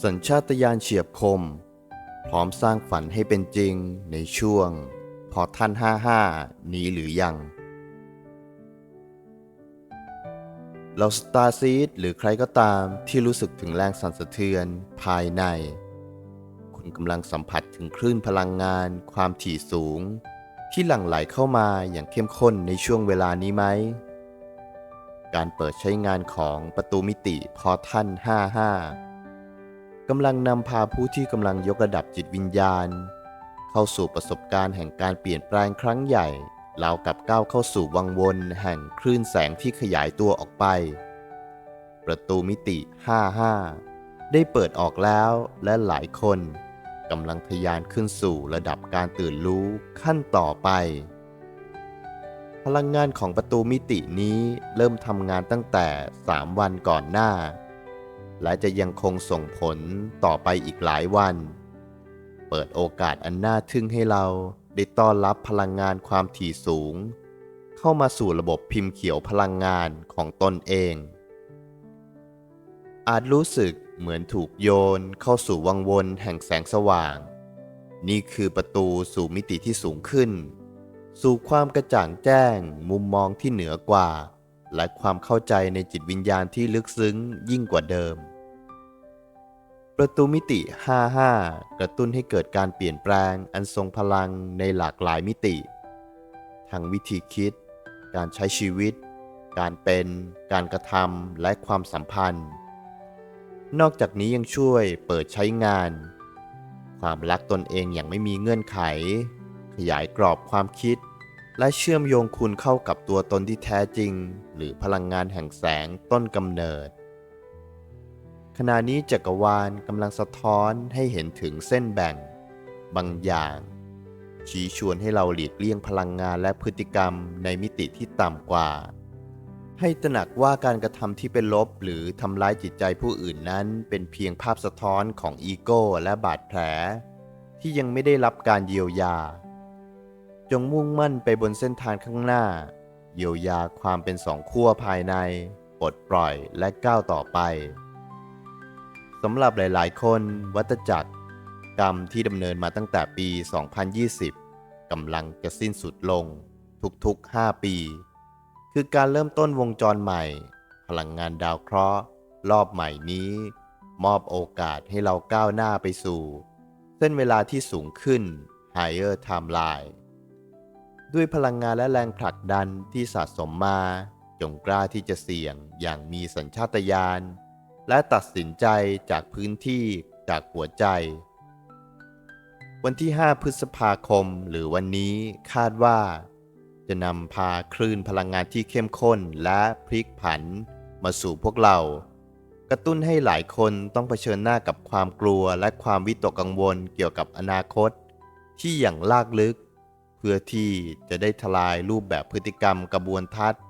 สัญชาตญาณเฉียบคม พร้อมสร้างฝันให้เป็นจริงในช่วง พอท่านห้าห้านี้หรือยัง เราสตาร์ซีดหรือใครก็ตามที่รู้สึกถึงแรงสั่นสะเทือนภายใน คุณกำลังสัมผัสถึงคลื่นพลังงาน ความถี่สูง ที่หลั่งไหลเข้ามาอย่างเข้มข้นในช่วงเวลานี้ไหมการเปิดใช้งานของประตูมิติพอท่าน 55 กำลังนำพาผู้ที่กำลังยกระดับจิตวิญญาณ เข้าสู่ประสบการณ์แห่งการเปลี่ยนแปลงครั้งใหญ่ราวกับก้าวเข้าสู่วังวนแห่งคลื่นแสงที่ขยายตัวออกไป ประตูมิติ 55 ได้เปิดออกแล้วและหลายคนกำลังทยานขึ้นสู่ระดับการตื่นรู้ขั้นต่อไป พลังงานของประตูมิตินี้เริ่มทำงานตั้งแต่ 3 วันก่อนหน้า และจะยังคงส่งผลต่อไปอีกหลายวัน เปิดโอกาสอันน่าทึ่งให้เราได้ต้อนรับพลังงานความถี่สูง เข้ามาสู่ระบบพิมพ์เขียวพลังงานของตนเอง อาจรู้สึกเหมือนถูกโยนเข้าสู่วังวนแห่งแสงสว่าง นี่คือประตูสู่มิติที่สูงขึ้น สู่ความกระจ่างแจ้ง มุมมองที่เหนือกว่า และความเข้าใจในจิตวิญญาณที่ลึกซึ้งยิ่งกว่าเดิม ประตูมิติ 55 กระตุ้นให้เกิดการเปลี่ยนแปลงอันทรงพลังในหลากหลายมิติ ทั้งวิธีคิด การใช้ชีวิต การเป็น การกระทำ และความสัมพันธ์ นอกจากนี้ยังช่วยเปิดใช้งาน ความรักตนเองอย่างไม่มีเงื่อนไข ขยายกรอบความคิด และเชื่อมโยงคุณเข้ากับตัวตนที่แท้จริง หรือพลังงานแห่งแสงต้นกำเนิด ณะนี้จักรวาลกำลังสะท้อนให้เห็นถึงเส้นแบ่ง บางอย่าง ชี้ชวนให้เราหลีกเลี่ยงพลังงานและพฤติกรรมในมิติที่ต่ำกว่า ให้ตระหนักว่าการกระทำที่เป็นลบหรือทำร้ายจิตใจผู้อื่นนั้น เป็นเพียงภาพสะท้อนของอีโก้และบาดแผล ที่ยังไม่ได้รับการเยียวยา จงมุ่งมั่นไปบนเส้นทางข้างหน้า เยียวยาความเป็นสองขั้วภายใน ปลดปล่อยและก้าวต่อไป สำหรับหลาย ๆ คนวัตจักร กรรมที่ดำเนินมาตั้งแต่ปี 2020กำลังจะสิ้นสุดลง ทุกๆ 5 ปี คือการเริ่มต้นวงจรใหม่ พลังงานดาวเคราะห์ รอบใหม่นี้ มอบโอกาสให้เราก้าวหน้าไปสู่ เส้นเวลาที่สูงขึ้น Higher Timeline ด้วยพลังงานและแรงผลักดันที่สะสมมา จงกล้าที่จะเสี่ยงอย่างมีสัญชาตญาณ และตัดสินใจจากพื้นที่จากหัวใจ วันที่ 5 พฤษภาคมหรือวันนี้คาดว่า จะนำพาคลื่นพลังงานที่เข้มข้นและพลิกผันมาสู่พวกเรา กระตุ้นให้หลายคนต้องเผชิญหน้ากับความกลัวและความวิตกกังวลเกี่ยวกับอนาคต ที่อย่างลากลึก เพื่อที่จะได้ทลายรูปแบบพฤติกรรมกระบวนทัศน์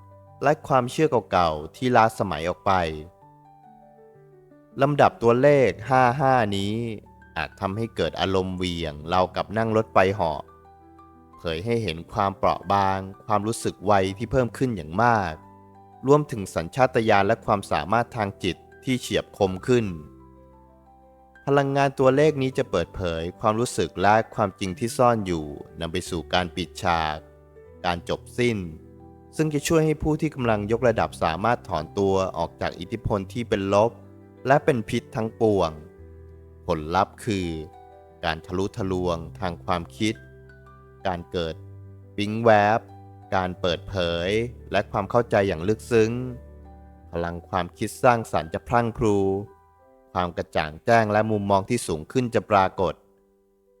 และความเชื่อเก่าๆที่ล้าสมัยออกไป ลำดับตัวเลข 55 นี้ อาจทำให้เกิดอารมณ์เวียงเรากับนั่งรถไฟเหาะเผยให้เห็นความเปราะบาง ความรู้สึกไวที่เพิ่มขึ้นอย่างมาก รวมถึงสัญชาตญาณและความสามารถทางจิตที่เฉียบคมขึ้น พลังงานตัวเลขนี้จะเปิดเผยความรู้สึกและความจริงที่ซ่อนอยู่นำไปสู่การปิดฉาก การจบสิ้น ซึ่งจะช่วยให้ผู้ที่กำลังยกระดับสามารถถอนตัวออกจากอิทธิพลที่เป็นลบ และเป็นพิษทั้งปวง ผลลัพธ์คือ การทะลุทะลวงทางความคิด การเกิดปิ๊งแวบ การเปิดเผย และความเข้าใจอย่างลึกซึ้ง พลังความคิดสร้างสรรค์จะพรั่งพรู ความกระจ่างแจ้งและมุมมองที่สูงขึ้นจะปรากฏ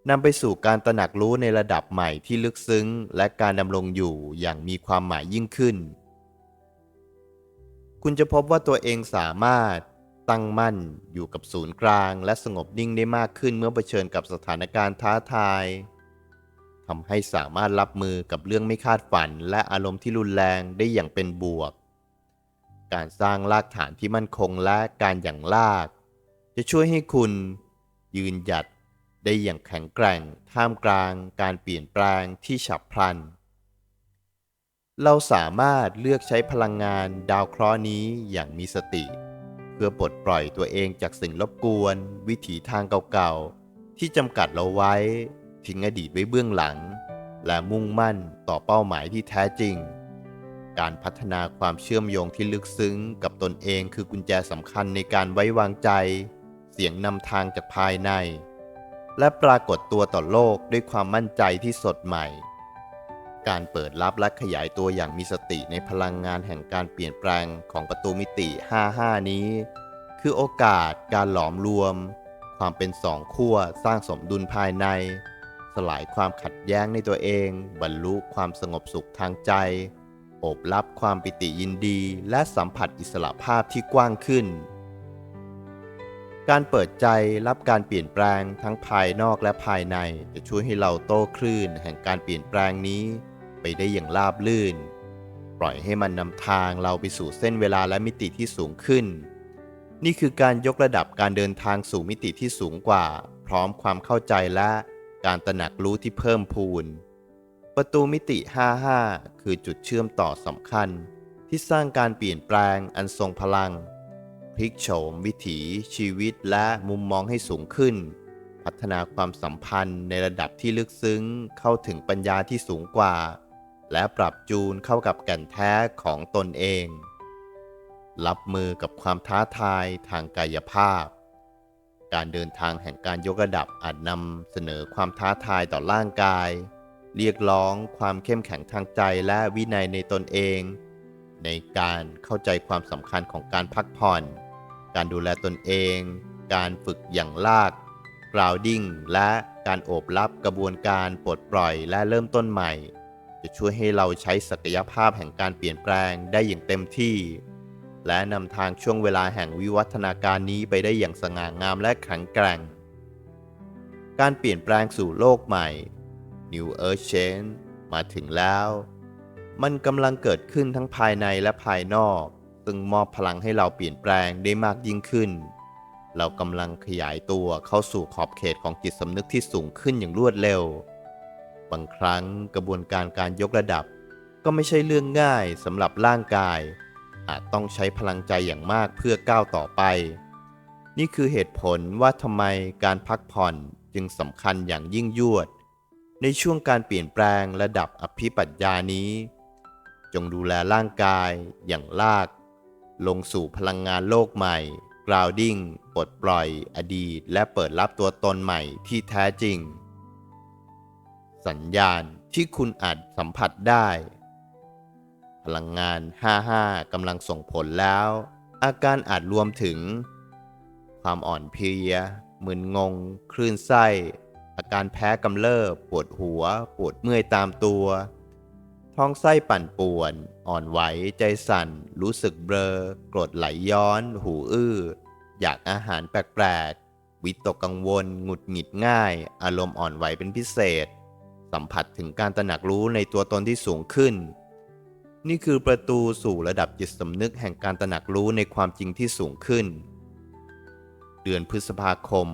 นำไปสู่การตระหนักรู้ในระดับใหม่ที่ลึกซึ้ง และการดำรงอยู่อย่างมีความหมายยิ่งขึ้น คุณจะพบว่าตัวเองสามารถ ตั้งมั่นอยู่กับศูนย์กลาง และสงบนิ่งได้มากขึ้นเมื่อเผชิญกับสถานการณ์ท้าทายทำให้สามารถรับมือกับเรื่องไม่คาดฝัน และอารมณ์ที่รุนแรงได้อย่างเป็นบวก การสร้างรากฐานที่มั่นคงและการหยั่งลาก จะช่วยให้คุณ ยืนหยัดได้อย่างแข็งแกร่ง ท่ามกลาง การเปลี่ยนแปลงที่ฉับพลัน เราสามารถเลือกใช้พลังงานดาวเคราะห์นี้อย่างมีสติ เพื่อปลดปล่อยตัวเองจากสิ่งรบกวน วิถีทางเก่าๆ ที่จำกัดเราไว้ ทิ้งอดีตไว้เบื้องหลัง และมุ่งมั่นต่อเป้าหมายที่แท้จริง การพัฒนาความเชื่อมโยงที่ลึกซึ้งกับตนเองคือกุญแจสำคัญในการไว้วางใจ เสียงนำทางจากภายใน และปรากฏตัวต่อโลกด้วยความมั่นใจที่สดใหม่ การเปิดรับและขยายตัวอย่างมีสติในพลังงานแห่งการเปลี่ยนแปลงของประตูมิติ 55 นี้ คือโอกาสการหลอมรวม ความเป็นสองขั้วสร้างสมดุลภายใน สลายความขัดแย้งในตัวเอง บรรลุความสงบสุขทางใจ อบรับความปิติยินดี และสัมผัสอิสระภาพที่กว้างขึ้น การเปิดใจรับการเปลี่ยนแปลงทั้งภายนอกและภายใน จะช่วยให้เราโต้คลื่นแห่งการเปลี่ยนแปลงนี้ ไปได้อย่างราบลื่น ปล่อยให้มันนำทางเราไปสู่เส้นเวลาและมิติที่สูงขึ้น นี่คือการยกระดับการเดินทางสู่มิติที่สูงกว่า พร้อมความเข้าใจและการตระหนักรู้ที่เพิ่มพูน ประตูมิติ 55 คือจุดเชื่อมต่อสำคัญ ที่สร้างการเปลี่ยนแปลงอันทรงพลังพลิกโฉมวิถี ชีวิตและมุมมองให้สูงขึ้น พัฒนาความสัมพันธ์ในระดับที่ลึกซึ้งเข้าถึงปัญญาที่สูงกว่า และปรับจูนเข้ากับแก่นแท้ของตนเอง รับมือกับความท้าทายทางกายภาพ การเดินทางแห่งการยกระดับอาจนำเสนอความท้าทายต่อร่างกาย เรียกร้องความเข้มแข็งทางใจและวินัยในตนเอง ในการเข้าใจความสำคัญของการพักผ่อน การดูแลตนเอง การฝึกอย่างลาก grounding และการโอบรับกระบวนการปลดปล่อยและเริ่มต้นใหม่ จะช่วยให้เราใช้ศักยภาพแห่งการเปลี่ยนแปลงได้อย่างเต็มที่ และนำทางช่วงเวลาแห่งวิวัฒนาการนี้ไปได้อย่างสง่างามและแข็งแกร่ง การเปลี่ยนแปลงสู่โลกใหม่ New Earth Change มาถึงแล้ว มันกำลังเกิดขึ้นทั้งภายในและภายนอก ซึ่งมอบพลังให้เราเปลี่ยนแปลงได้มากยิ่งขึ้น เรากำลังขยายตัวเข้าสู่ขอบเขตของจิตสำนึกที่สูงขึ้นอย่างรวดเร็ว บางครั้งกระบวนการการยกระดับ ก็ไม่ใช่เรื่องง่ายสำหรับร่างกาย อาจต้องใช้พลังใจอย่างมากเพื่อก้าวต่อไป นี่คือเหตุผลว่าทำไมการพักผ่อนจึงสำคัญอย่างยิ่งยวด ในช่วงการเปลี่ยนแปลงระดับอภิปัญญานี้ จงดูแลร่างกายอย่างลาก ลงสู่พลังงานโลกใหม่ grounding ปลดปล่อยอดีต และเปิดรับตัวตนใหม่ที่แท้จริง สัญญาณที่คุณอาจสัมผัสได้ พลังงาน 55กำลังส่งผลแล้ว อาการอาจรวมถึง ความอ่อนเพลียมึนงง คลื่นไส้ อาการแพ้กำเริบ ปวดหัว ปวดเมื่อยตามตัว ท้องไส้ปั่นป่วน อ่อนไหว ใจสั่น รู้สึกเบลอกรดไหลย้อน หูอื้อ อยากอาหารแปลกๆ วิตกกังวล หงุดหงิดง่าย อารมณ์อ่อนไหวเป็นพิเศษ สัมผัสถึงการตระหนักรู้ในตัวตนที่สูงขึ้น นี่คือประตูสู่ระดับจิตสำนึกแห่งการตระหนักรู้ในความจริงที่สูงขึ้น เดือนพฤษภาคม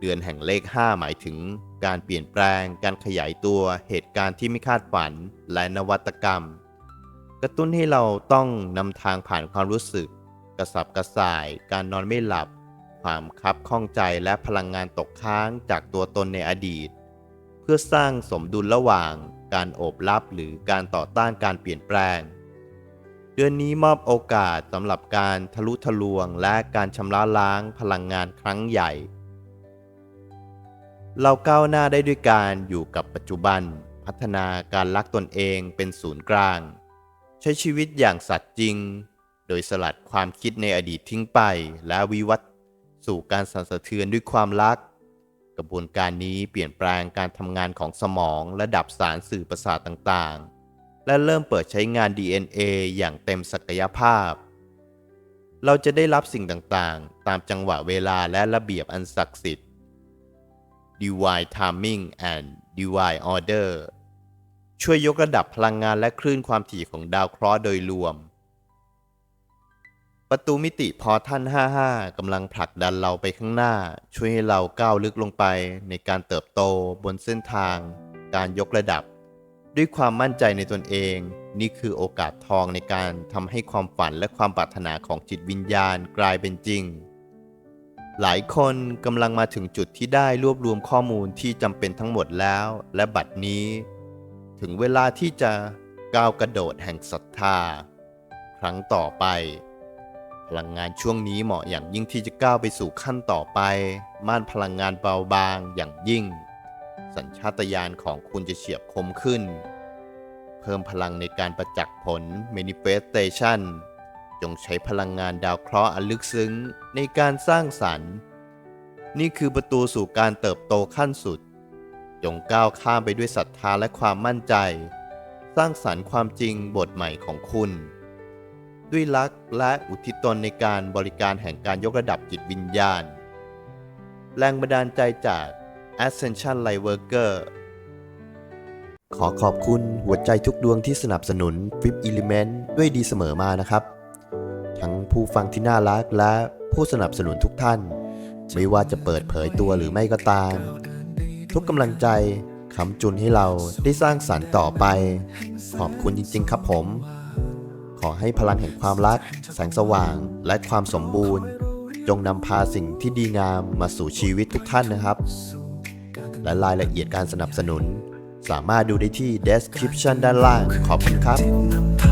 เดือนแห่งเลข 5 หมายถึง การเปลี่ยนแปลง การขยายตัว เหตุการณ์ที่ไม่คาดฝัน และนวัตกรรม กระตุ้นให้เราต้องนำทางผ่านความรู้สึก กระสับกระส่าย การนอนไม่หลับ ความคับข้องใจและพลังงานตกค้างจากตัวตนในอดีต เพื่อสร้างสมดุลระหว่างการโอบรับหรือการต่อต้านการเปลี่ยนแปลง เดือนนี้มอบโอกาสสำหรับการทะลุทะลวงและการชำระล้างพลังงานครั้งใหญ่ เราก้าวหน้าได้ด้วยการอยู่กับปัจจุบัน พัฒนาการรักตนเองเป็นศูนย์กลาง ใช้ชีวิตอย่างสัตย์จริง โดยสลัดความคิดในอดีตทิ้งไปและวิวัฒน์สู่การสั่นสะเทือนด้วยความรัก กระบวนการนี้เปลี่ยนแปลงการทำงานของสมองระดับสารสื่อประสาทต่างๆ และเริ่มเปิดใช้งาน DNA อย่างเต็มศักยภาพ เราจะได้รับสิ่งต่างๆ ตามจังหวะเวลาและระเบียบอันศักดิ์สิทธิ์ Divine Timing and Divine Order ช่วยยกระดับพลังงานและคลื่นความถี่ของดาวเคราะห์โดยรวม ประตูมิติพอท่าน 55กำลังผลักดันเราไปข้างหน้า ช่วยให้เราก้าวลึกลงไปในการเติบโตบนเส้นทาง การยกระดับ ด้วยความมั่นใจในตนเอง นี่คือโอกาสทองในการทำให้ความฝันและความปรารถนาของจิตวิญญาณกลายเป็นจริง หลายคนกำลังมาถึงจุดที่ได้รวบรวมข้อมูลที่จำเป็นทั้งหมดแล้ว และบัดนี้ ถึงเวลาที่จะก้าวกระโดดแห่งศรัทธา ครั้งต่อไป พลังงานช่วงนี้เหมาะอย่างยิ่งที่จะก้าวไปสู่ขั้นต่อไป ม่านพลังงานเบาบางอย่างยิ่ง สัญชาตญาณของคุณจะเฉียบคมขึ้น เพิ่มพลังในการประจักษ์ผล manifestation จงใช้พลังงานดาวเคราะห์อันลึกซึ้งในการสร้างสรรค์ นี่คือประตูสู่การเติบโตขั้นสุด จงก้าวข้ามไปด้วยศรัทธาและความมั่นใจ สร้างสรรค์ความจริงบทใหม่ของคุณ ด้วยรักและอุทิศตนในการบริการแห่งการยกระดับจิตวิญญาณ แรงบันดาลใจจาก Ascension Lightworker ขอขอบคุณหัวใจทุกดวงที่สนับสนุน Flip Element ด้วยดีเสมอมานะครับ ทั้งผู้ฟังที่น่ารักและผู้สนับสนุนทุกท่าน ไม่ว่าจะเปิดเผยตัวหรือไม่ก็ตาม ทุกกำลังใจคำจุนให้เราได้สร้างสรรค์ต่อไป ขอบคุณจริง ๆ ครับผม ขอให้พลังแห่งความรัก แสงสว่าง และความสมบูรณ์ จงนำพาสิ่งที่ดีงามมาสู่ชีวิตทุกท่านนะครับ และรายละเอียดการสนับสนุน สามารถดูได้ที่ description ด้านล่าง ขอบคุณครับ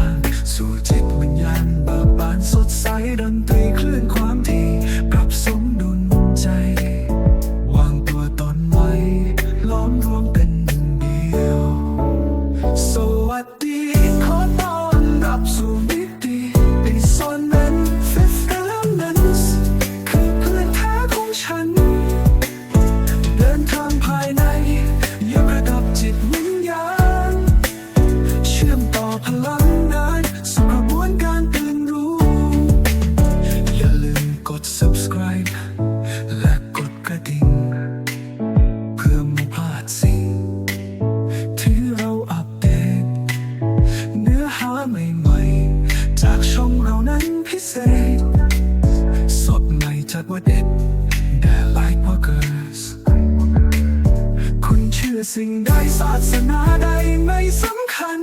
อสิ่งใดศาสนาใดไม่สำคัญ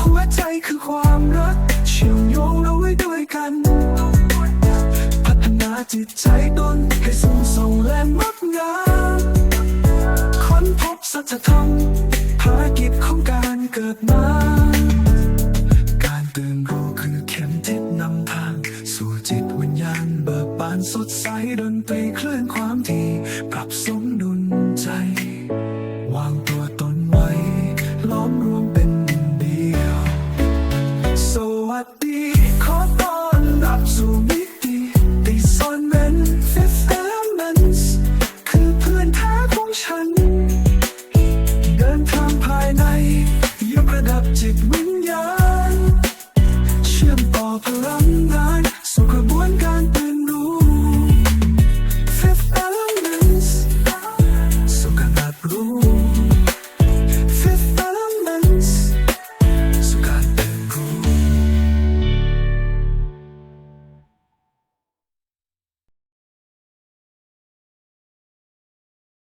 หัวใจคือความรัก เชื่อมโยงเราไว้ด้วยกัน พัฒนาจิตใจตนให้สูงส่งและงดงามค้นพบสัจธรรมภารกิจของการเกิดมาการตื่นรู้คือเข็มทิศนำทาง สู่จิตวิญญาณเบิกบานสดใสดนตรีคลื่อนความที่ปรับสมดุล ใจ วางตัวตนไว้ ล้อมรวมเป็นหนึ่งเดียว สวัสดี ขอต้อนรับสู่มิติติซอนเมน Fifth Elements คือเพื่อนแท้ของฉัน เดินทางภายในยกระดับจิตวิ